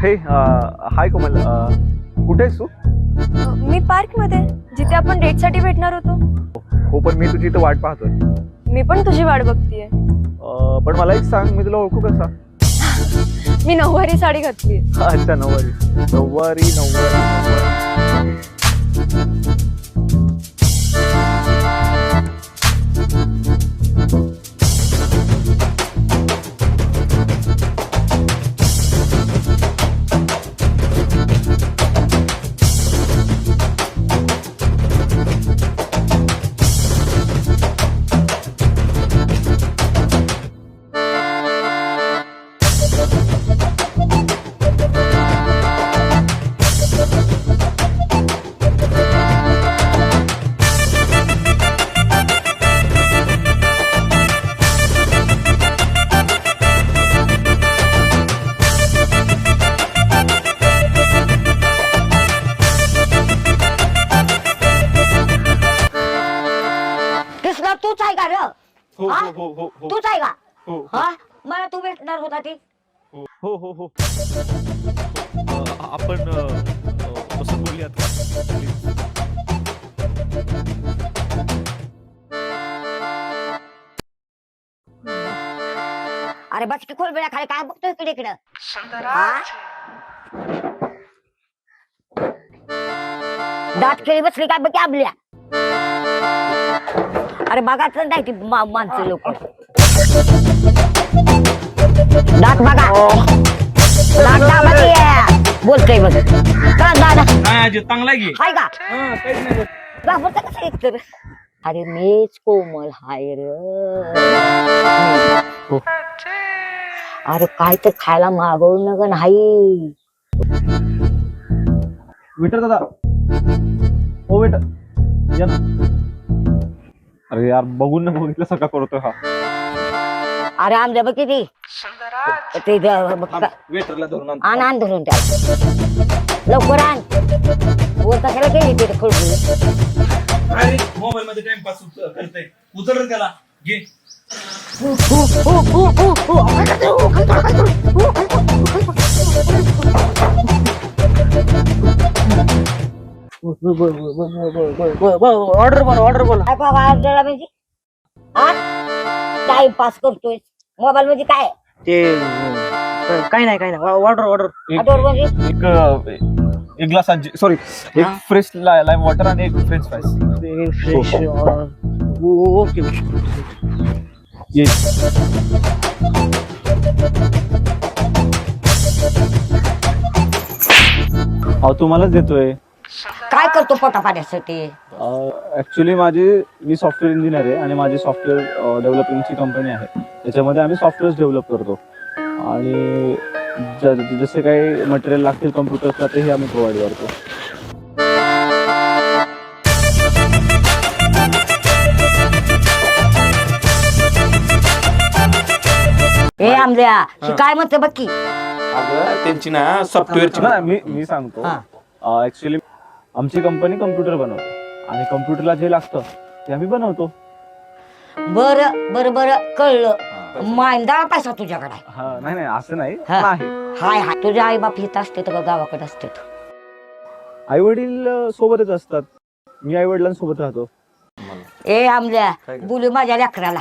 हे हाय कोमल कुठे आहेस तू? मी पार्कमध्ये जिथे आपण डेटसाठी भेटणार होतो. हो पण मी तुझी इथं वाट पाहतोय. मी पण तुझी वाट बघतीये. अ, पण मला एक सांग मी तुला ओळखू कसा? मी नऊवारी साडी घातली अच्छा नऊवारी नऊवारी नऊवारी. तूच आहे का र? हो हा? हो? हो हो हो. तूच आहे का? हो. हा? मला तू भेटणार होता ती. हो. हो हो अ, आपण अ, अ, बसून बोलूयात का? Please. अरे बस की खोल बेळा खाली काय बघतोय इकडे इकडं? दात खेळी बसली काय बघ आपल्या अरे बघाच नाही ती मा- माणसं लोक. दात बघा. दात दाबा की. बोलतोय बघ. का दादा आजी चांगला घे हाय का? हा, काहीच नाही होत. घाबरता कसं एकतर अरे मीच कोमल हाय र. हो. अरे काय तर खायला मागवलं न ग नाही विटर दादा. हो वेटर. या ना. अरे यार बघून ना बघितलं सका करतोय हा. अरे आमच्या बघ किती. ते द- बघ का- वेटरला धरून आणतो. आण आण धरून त्या लवकर आण. वर कशाला केली अरे मोबाईल मध्ये टाइमपास करतय. उचल त्याला? घे. ऑर्डर बोला ऑर्डर बोला. काय बाबा आपल्याला म्हणजे? हा टाइमपास करतोय मोबाईल म्हणजे काय? ते अं, काय नाही काय नाही. Order order. म्हणजे? एक अ, एक ग्लास सॉरी एक हा? फ्रेश लाईम वॉटर आणि एक फ्रेंच फ्राईज फ्रेश ओके अहो तुम्हालाच देतोय. काय करतो पोटा पाण्यासाठी ऍक्च्युली माझी मी सॉफ्टवेअर इंजिनियर आहे आणि माझी सॉफ्टवेअर डेव्हलपिंगची कंपनी आहे. त्याच्यामध्ये आम्ही सॉफ्टवेअर डेव्हलप करतो. आणि ज- जसे काही मटेरियल लागतील कम्प्युटर्सला तेही आम्ही प्रोव्हाइड करतो. हे आमल्या हे काय म्हणते बघ की? अगं त्यांची ना सॉफ्टवेअरची नाही, मी मी सांगतो. ऍक्च्युली आमची कंपनी कम्प्युटर बनवते. आणि कम्प्युटरला जे लागतं ते आम्ही बनवतो. बर बर बर कळलं. मांदा पैसा. तुझ्याकडे. आहे. हा नाही नाही असं नाही हा. नाही हाय हाय. तुझे आई बाप इथं असते तर गावाकडे असते आई वडील सोबतच असतात. मी आई वडिलांसोबत राहतो. ए आमल्या बोलू माझ्या लेकराला.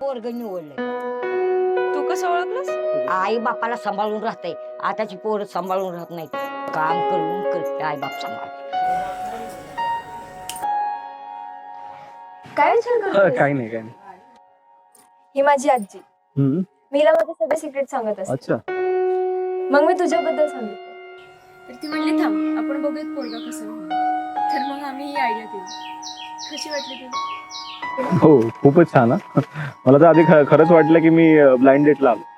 पोरग निवडलंय. तू कसं ओळखलंस? आई बापाला सांभाळून राहते आताची पोरं सांभाळून राहत नाही काम करून करते आई बाप सांभाळ काय विचार हा, काही नाही काही नाही. ही माझी आजी. हम्म. मीला माझे सगळे सिक्रेट सांगत असते. अच्छा. मग मी तुझ्याबद्दल सांगितलं तर ती म्हणली थांब आपण बघूयात पोरगा कसं. तर मग आम्ही ही आयडिया केली कशी वाटली तुला? हो खूपच छान हा. मला तर आधी ख- खरंच वाटलं की मी ब्लाइंड डेटला आलो.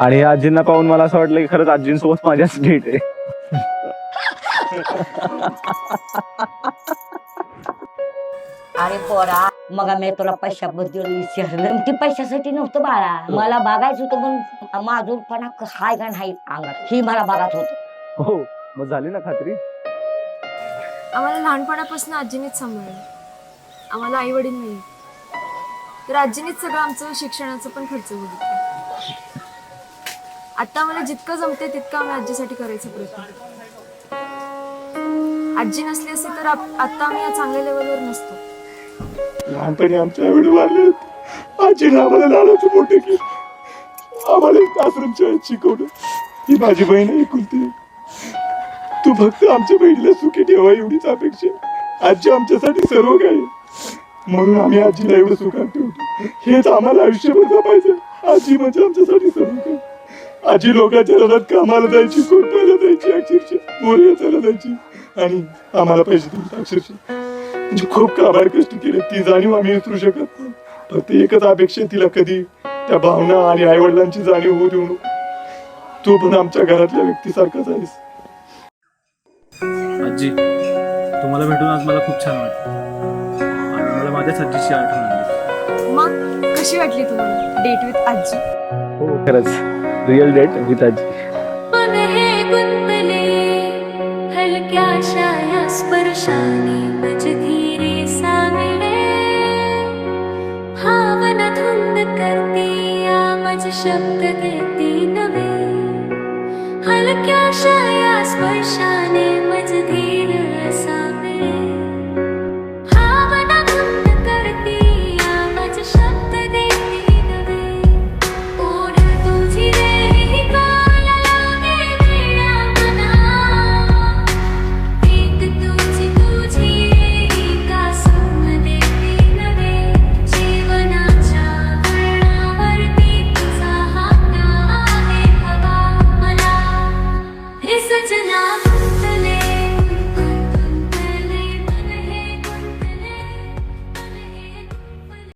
आणि या आजींना पाहून मला असं वाटलं की खरंच आजींसोबत माझ्याच डेट आहे. अरे पोरा मग मी तुला पैशाबद्दल विचारलं. ती पैशासाठी नव्हतं बाळा. मला बघायचं होतं पण माझूरपणा हाय का नाही अंगात ही मला बघायचं होतं. हो मग झाली ना खात्री? आम्हाला लहानपणापासून आजीनेच सांभाळलं. आम्हाला आई वडील नाही तर आजीनेच सगळं आमचं शिक्षणाचं पण खर्च बघितलं. आता आम्हाला जितकं जमते तितकं आम्ही आजीसाठी करायचा प्रयत्न करतो. आजी नसली असते तर आता आम्ही या चांगल्या लेवलवर नसतो. लहानपणी आमच्या आई वडील वारले आजीने आम्हाला लहानाचं मोठे केलं. आम्हाला एक आश्रम शिकवलं. ही माझी बहीण आहे एकुलती तू फक्त आमच्या बहिणीला सुखी ठेवा एवढीच अपेक्षा आजी आमच्यासाठी सर्व काही आहे. म्हणून आम्ही आजीला एवढं सुखात ठेवतो. हेच आम्हाला आयुष्यभर जपायचं आजी म्हणजे आमच्यासाठी सर्व काही आजी लोकांच्या रनात कामाला जायची कोणत्याला जायची अक्षरशः. मोर्याला जायची. आणि आम्हाला पैसे द्यायचे अक्षरशः. म्हणजे खूप काबाड कष्ट केले. ती जाणीव आम्ही विसरू शकत नाही. फक्त एकच अपेक्षा तिला कधी त्या भावना आणि आई वडिलांची जाणीव होऊ देऊ नको. तू पण आमच्या घरातल्या व्यक्तीसारखाच आहेस. आजी तुम्हाला भेटून आज मला खूप छान वाटलं. आणि मला माझ्याच आजीची आठवण आली. मग कशी वाटली तुम्हाला डेट विथ आजी? हो खरंच. रिअल डेट विथ आजी. मन हे गुंतले हलक्याशा स्पर्शाने मज धीरे सामिळे भावना धुंद करते या मज शब्द देते नवे. हलक्याशा या स्पर्शाने